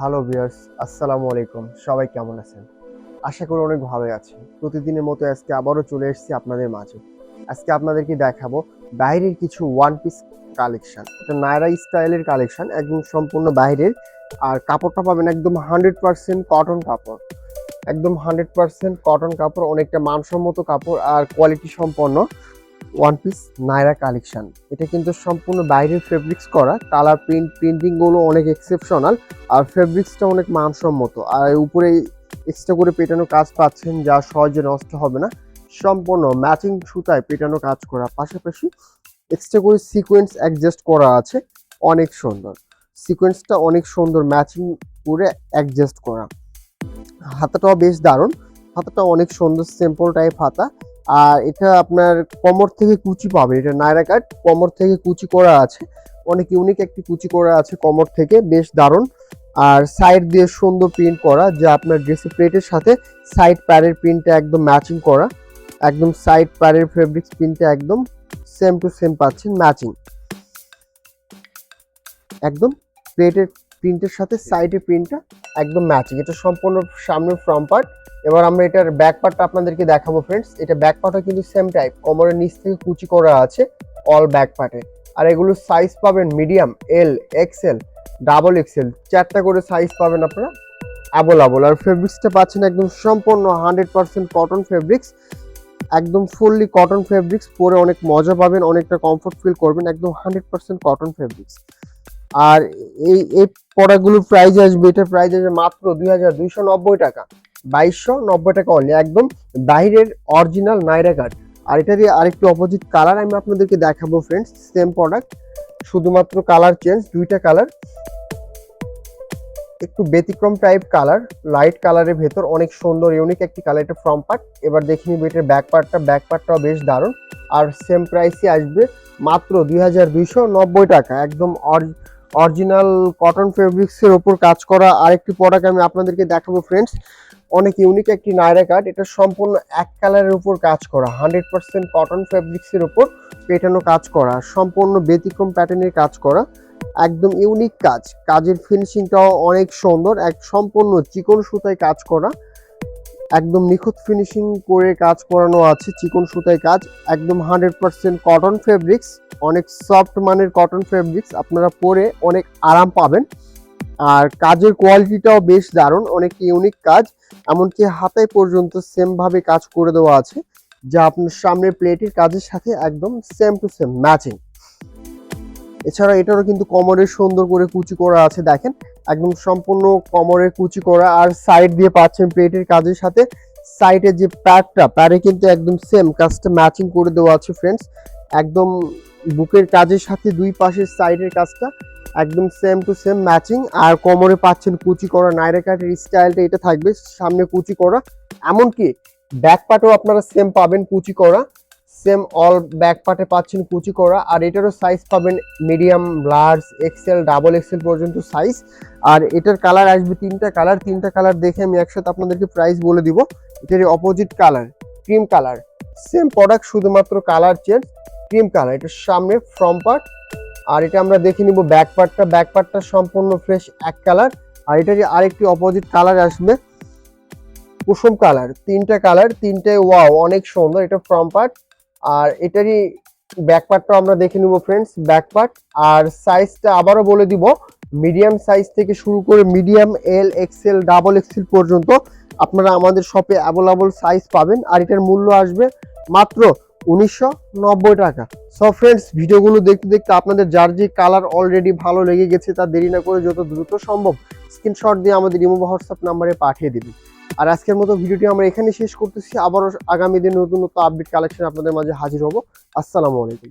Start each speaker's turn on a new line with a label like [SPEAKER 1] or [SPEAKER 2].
[SPEAKER 1] Hello viewers আসসালামু আলাইকুম। সবাই কেমন আছেন? আশা করি অনেক ভালো আছেন। প্রতিদিনের মতো আজকে আবারও চলে এসেছি আপনাদের মাঝে। আজকে আপনাদেরকে দেখাবো বাইরের কিছু ওয়ান পিস কালেকশন এটা নায়রা স্টাইলের কালেকশন একদম সম্পূর্ণ বাইরের। আর কাপড়টা পাবেন একদম হান্ড্রেড পার্সেন্ট কটন কাপড়। একদম হান্ড্রেড পার্সেন্ট কটন কাপড়, অনেকটা মানসম্মত কাপড় আর কোয়ালিটি সম্পন্ন। ওয়ান পিস নায়রা কালেকশন এটা কিন্তু সম্পূর্ণ বাইরের ফেব্রিক্স করা। কালার প্রিন্ট প্রিন্টিংগুলো অনেক এক্সেপশনাল আর ফেব্রিক্সটা অনেক মানসম্মত। আর উপরে এক্সট্রা করে পেটানো কাজ পাচ্ছেন যা সহজে নষ্ট হবে না। সম্পূর্ণ ম্যাচিং সুতায় পেটানো কাজ করা। পাশাপাশি এক্সট্রা করে সিকোয়েন্স অ্যাডজাস্ট করা আছে। অনেক সুন্দর। সিকোয়েন্সটা অনেক সুন্দর ম্যাচিং করে অ্যাডজাস্ট করা। হাতাটাও বেশ দারুণ। হাতাটা অনেক সুন্দর সিম্পল টাইপ হাতা। আর এটা আপনার কোমর থেকে কুচি পাবেন, এটা নায়রা কাট কোমর থেকে কুচি করা আছে। অনেক ইউনিক একটি কুচি করা আছে কোমর থেকে, বেশ দারুণ। আর সাইড দিয়ে সুন্দর প্রিন্ট করা, যা আপনার ড্রেসের প্লেটের সাথে সাইড প্যারের প্রিন্টটা একদম ম্যাচিং করা। একদম সাইড প্যারের ফেব্রিক্স প্রিন্টটা একদম সেম টু সেম পাচ্ছেন ম্যাচিং একদম প্লেটের প্রিন্টের সাথে সাইডের প্রিন্টটা একদম ম্যাচিং এটা সম্পূর্ণ সামনের ফ্রম পার্ট এবার আমরা এটার ব্যাক পার্টটা আপনাদেরকে দেখাবো ফ্রেন্ডস এটা ব্যাক পার্টও কিন্তু সেম টাইপ কোমরের নিচ থেকে কুচি করা আছে অল ব্যাক পার্টে আর এগুলোর সাইজ পাবেন medium L XL double XL চারটা করে সাইজ পাবেন আপনারা অ্যাবল আবল আর ফেব্রিক্সটা পাচ্ছেন একদম সম্পূর্ণ হান্ড্রেড পার্সেন্ট কটন ফেব্রিক্স একদম ফুললি কটন ফেব্রিক্স পরে অনেক মজা পাবেন, অনেকটা কমফোর্ট ফিল করবেন, একদম হান্ড্রেড পার্সেন্ট কটন ফেব্রিক্স আর এই এই প্রোডাক্টগুলোর প্রাইস আসবে এটা প্রাইস আসবে মাত্র দুই হাজার নব্বই টাকা। বাইশশো নব্বই টাকা অনলি একদম বাইরের অরিজিনাল নাইরা কাট আর এটা দিয়ে আরেকটি অপোজিট কালার আমি আপনাদেরকে দেখাবো ফ্রেন্ডস সেম প্রোডাক্ট শুধুমাত্র কালার চেঞ্জ দুইটা কালার একটু ব্যতিক্রম টাইপ কালার লাইট কালারের ভেতর অনেক সুন্দর ইউনিক একটি কালার এটা ফ্রম পার্ট এবার দেখে নিব এটার ব্যাক পার্টটা ব্যাক পার্টটাও বেশ দারুণ। আর সেম প্রাইসই আসবে মাত্র দুই হাজার দুইশো নব্বই টাকা, একদম অরিজিনাল কটন ফেব্রিক্সের ওপর কাজ করা আরেকটি প্রোডাক্ট আমি আপনাদেরকে দেখাবো ফ্রেন্ডস অনেক ইউনিক একটি নায়রা কাট এটা সম্পূর্ণ এক কালারের উপর কাজ করা হান্ড্রেড পার্সেন্ট কটন ফেব্রিক্সের উপর পেটানো কাজ করা, সম্পূর্ণ ব্যতিক্রম প্যাটার্নের কাজ করা। একদম ইউনিক কাজ। কাজের ফিনিশিংটাও অনেক সুন্দর, এক সম্পূর্ণ চিকন সুতায় কাজ করা। একদম নিখুঁত ফিনিশিং করে কাজ করানো আছে, চিকন সুতায় কাজ। একদম হান্ড্রেড পার্সেন্ট কটন ফেব্রিক্স অনেক সফট মানের কটন ফেব্রিক্স আপনারা পরে অনেক আরাম পাবেন। আর কাজের কোয়ালিটিটাও বেশ দারুণ অনেক ইউনিক কাজ। এমনকি হাতে পর্যন্ত সেম ভাবে কাজ করে দেওয়া আছে, যা আপনার সামনের প্লেটের কাজের সাথে একদম সেম টু সেম ম্যাচিং এছাড়া এটারও কিন্তু কোমরের সুন্দর করে কুচি করা আছে, দেখেন। একদম সম্পূর্ণ কোমরের কুচি করা, আর সাইড দিয়ে পাচ্ছেন প্লেটের কাজের সাথে। সাইডের যে প্যাডটা প্যাডে কিন্তু একদম সেম কাজটা ম্যাচিং করে দেওয়া আছে ফ্রেন্ডস একদম বুকের কাজের সাথে দুই পাশের সাইডের কাজটা একদম সেম টু সেম ম্যাচিং আর কোমরে পাচ্ছেন কুচি করা, নাইরা কাটের স্টাইলটা এটা থাকবে, সামনে কুচি করা। এমনকি ব্যাক পার্টও আপনারা সেম পাবেন কুচি করা। সেম অল ব্যাক পার্টে পাচ্ছেন কুচি করা। আর এটারও সাইজ পাবেন medium large XL double XL পর্যন্ত সাইজ আর এটার কালার আসবে তিনটা কালার তিনটা কালার দেখে আমি একসাথে আপনাদেরকে প্রাইস বলে দিব। এটার opposite colour cream colour same product শুধুমাত্র কালার চেঞ্জ ক্রিম কালার এটার সামনে ফ্রম পার্ট আর এটা আমরা দেখে নিব ব্যাক পার্টটা ব্যাক পার্টটা সম্পূর্ণ ফ্রেশ এক কালার আর এটারই আরেকটি অপোজিট কালার আসবে, কুসুম কালার তিনটা কালার তিনটে ওয়াও অনেক সুন্দর, এটা ফ্রম পার্ট আর এটারই ব্যাক পার্টটা আমরা দেখে নিব ফ্রেন্ডস ব্যাক পার্ট আর সাইজটা আবারও বলে দিব মিডিয়াম সাইজ থেকে শুরু করে medium L XL double XL পর্যন্ত আপনারা আমাদের শপে অ্যাভেলেবল সাইজ পাবেন, আর এটার মূল্য আসবে মাত্র উনিশশো নব্বই টাকা। সো ফ্রেন্ডস ভিডিওগুলো দেখতে দেখতে আপনাদের যার যে কালার অলরেডি ভালো লেগে গেছে তা দেরি না করে যত দ্রুত সম্ভব স্ক্রিনশট দিয়ে আমাদের ইমো হোয়াটসঅ্যাপ নাম্বারে পাঠিয়ে দিবি। আর আজকের মতো ভিডিওটি আমরা এখানে শেষ করতেছি। আবারও আগামী দিন নতুন নতুন আপডেট কালেকশন আপনাদের মাঝে হাজির হব। আসসালামু আলাইকুম।